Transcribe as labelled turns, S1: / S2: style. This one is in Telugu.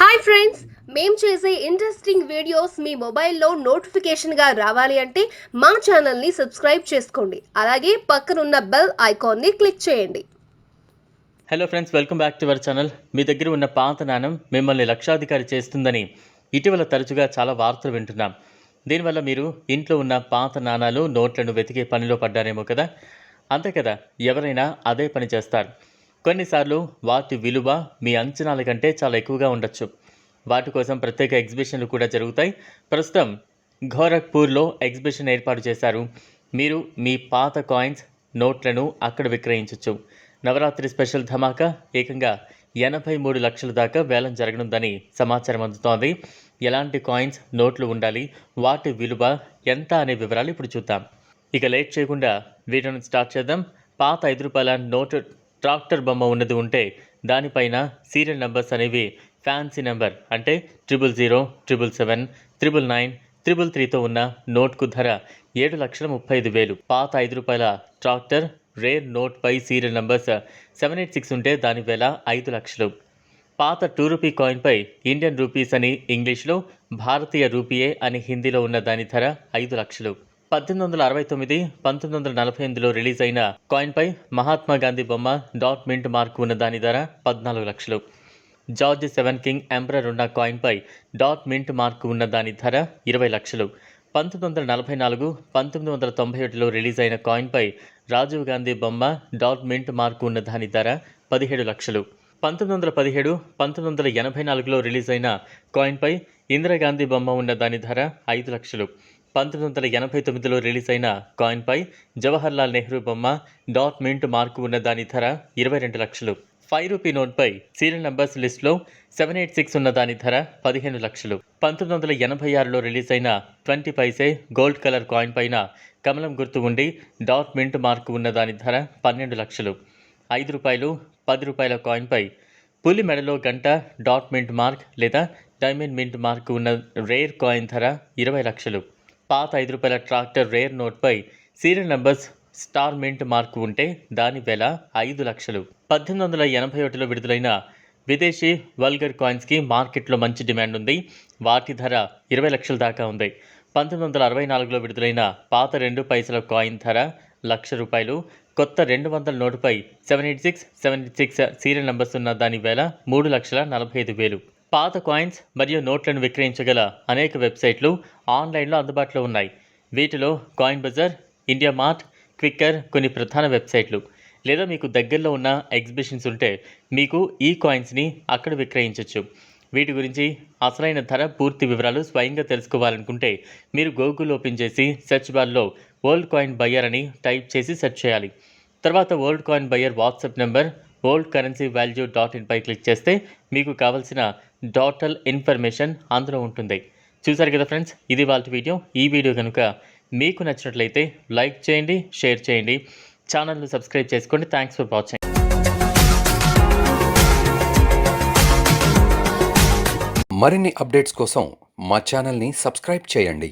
S1: హాయ్ ఫ్రెండ్స్ మేము చేసే ఇంట్రెస్టింగ్ వీడియోస్ మీ మొబైల్లో నోటిఫికేషన్గా రావాలి అంటే మా ఛానల్ని సబ్స్క్రైబ్ చేసుకోండి. అలాగే పక్కనున్న బెల్ ఐకాన్ని క్లిక్ చేయండి.
S2: Hello friends welcome back to our channel మీ దగ్గర ఉన్న పాత నాణం మిమ్మల్ని లక్షాధికారి చేస్తుందని ఇటీవల తరచుగా చాలా వార్తలు వింటున్నాం. దీనివల్ల మీరు ఇంట్లో ఉన్న పాత నాణాలు నోట్లను వెతికే పనిలో పడ్డారేమో కదా? అంతే కదా ఎవరైనా అదే పని చేస్తారు. కొన్నిసార్లు వాటి విలువ మీ అంచనాల కంటే చాలా ఎక్కువగా ఉండొచ్చు. వాటి కోసం ప్రత్యేక ఎగ్జిబిషన్లు కూడా జరుగుతాయి. ప్రస్తుతం గోరఖ్పూర్లో ఎగ్జిబిషన్ ఏర్పాటు చేశారు. మీరు మీ పాత కాయిన్స్ నోట్లను అక్కడ విక్రయించవచ్చు నవరాత్రి స్పెషల్ ధమాకా ఏకంగా ఎనభై మూడు లక్షల దాకా వేలం జరగనుందని సమాచారం అందుతోంది. ఎలాంటి కాయిన్స్ నోట్లు ఉండాలి వాటి విలువ ఎంత అనే వివరాలు ఇప్పుడు చూద్దాం. ఇక లేట్ చేయకుండా వీడియోని స్టార్ట్ చేద్దాం. పాత ఐదు రూపాయల నోటు ట్రాక్టర్ బొమ్మ ఉన్నది ఉంటే దానిపైన సీరియల్ నెంబర్స్ అనేవి ఫ్యాన్సీ నెంబర్ అంటే triple zero triple seven triple nine triple త్రీతో ఉన్న నోట్కు ధర ఏడు లక్షల ముప్పై ఐదు వేలు. పాత ఐదు రూపాయల ట్రాక్టర్ రేర్ నోట్ పై serial numbers seven eight six ఉంటే దాని వేల ఐదు లక్షలు. పాత టూ రూపీ కాయిన్పై ఇండియన్ రూపీస్ అని ఇంగ్లీష్లో భారతీయ రూపీయే అని హిందీలో ఉన్న దాని ధర ఐదు లక్షలు. పద్దెనిమిది వందల అరవై తొమ్మిది పంతొమ్మిది వందల నలభై ఎనిమిదిలో రిలీజ్ అయిన కాయిన్పై మహాత్మా గాంధీ బొమ్మ డాట్ మింట్ మార్క్ ఉన్న దాని ధర పద్నాలుగు లక్షలు. జార్జ్ సెవెన్ కింగ్ ఎంపరర్ ఉన్న కాయిన్పై డాట్ మింట్ మార్క్ ఉన్న దాని ధర ఇరవై లక్షలు. పంతొమ్మిది వందల నలభై నాలుగు పంతొమ్మిది వందల తొంభై ఒకటిలో రిలీజ్ అయిన కాయిన్పై రాజీవ్ గాంధీ బొమ్మ డాట్ మింట్ మార్క్ ఉన్న దాని ధర పదిహేడు లక్షలు. పంతొమ్మిది వందల పదిహేడు పంతొమ్మిది వందల ఎనభై నాలుగులో రిలీజ్ అయిన కాయిన్పై ఇందిరాగాంధీ బొమ్మ ఉన్న దాని ధర ఐదు లక్షలు. పంతొమ్మిది వందల ఎనభై తొమ్మిదిలో రిలీజ్ అయిన కాయిన్పై జవహర్లాల్ నెహ్రూ బొమ్మ డాట్ మింట్ మార్కు ఉన్న దాని ధర ఇరవై రెండు లక్షలు. ఫైవ్ రూపీ నోట్పై సీరియల్ నంబర్స్ లిస్టులో సెవెన్ ఎయిట్ సిక్స్ ఉన్న దాని ధర పదిహేను లక్షలు. పంతొమ్మిది వందల ఎనభై ఆరులో రిలీజ్ అయిన twenty paise gold colour coin పైన కమలం గుర్తు ఉండి డాట్ మింట్ మార్కు ఉన్న దాని ధర పన్నెండు లక్షలు. ఐదు రూపాయలు పది రూపాయల కాయిన్పై పులి మెడలో గంట డాట్ మింట్ మార్క్ లేదా డైమండ్ మింట్ మార్క్ ఉన్న రేర్ కాయిన్ ధర ఇరవై లక్షలు. పాత ఐదు రూపాయల tractor rare నోట్పై serial numbers star mint mark ఉంటే దాని వెల ఐదు లక్షలు. పద్దెనిమిది వందల ఎనభై ఒకటిలో విడుదలైన విదేశీ వల్గర్ కాయిన్స్కి మార్కెట్లో మంచి డిమాండ్ ఉంది. వాటి ధర ఇరవై లక్షల దాకా ఉంది. పంతొమ్మిది వందల అరవై నాలుగులో విడుదలైన పాత రెండు పైసల కాయిన్ ధర లక్ష రూపాయలు. కొత్త రెండు వందల నోటుపై seven eight six seven eight six serial numbers ఉన్న దాని వేల మూడు లక్షల నలభై ఐదు వేలు. పాత కాయిన్స్ మరియు నోట్లను విక్రయించగల అనేక వెబ్సైట్లు ఆన్లైన్లో అందుబాటులో ఉన్నాయి. వీటిలో coin bazaar India mart Quikr కొన్ని ప్రధాన వెబ్సైట్లు. లేదా మీకు దగ్గరలో ఉన్న ఎగ్జిబిషన్స్ ఉంటే మీకు ఈ కాయిన్స్ని అక్కడ విక్రయించవచ్చు వీటి గురించి అసలైన ధర పూర్తి వివరాలు స్వయంగా తెలుసుకోవాలనుకుంటే మీరు గూగుల్ ఓపెన్ చేసి సెర్చ్ బార్లో ఓల్డ్ కాయిన్ బయ్యర్ అని టైప్ చేసి సెర్చ్ చేయాలి. తర్వాత old coin buyer WhatsApp number old currency value dot ఇన్పై click చేస్తే మీకు కావాల్సిన టోటల్ ఇన్ఫర్మేషన్ అందులో ఉంటుంది. చూసారు కదా ఫ్రెండ్స్ ఇది వాళ్ళ వీడియో ఈ వీడియో కనుక మీకు నచ్చినట్లయితే లైక్ చేయండి షేర్ చేయండి. ఛానల్ను సబ్స్క్రైబ్ చేసుకోండి. థ్యాంక్స్ ఫర్ వాచింగ్
S3: మరిన్ని అప్డేట్స్ కోసం మా ఛానల్ని సబ్స్క్రైబ్ చేయండి.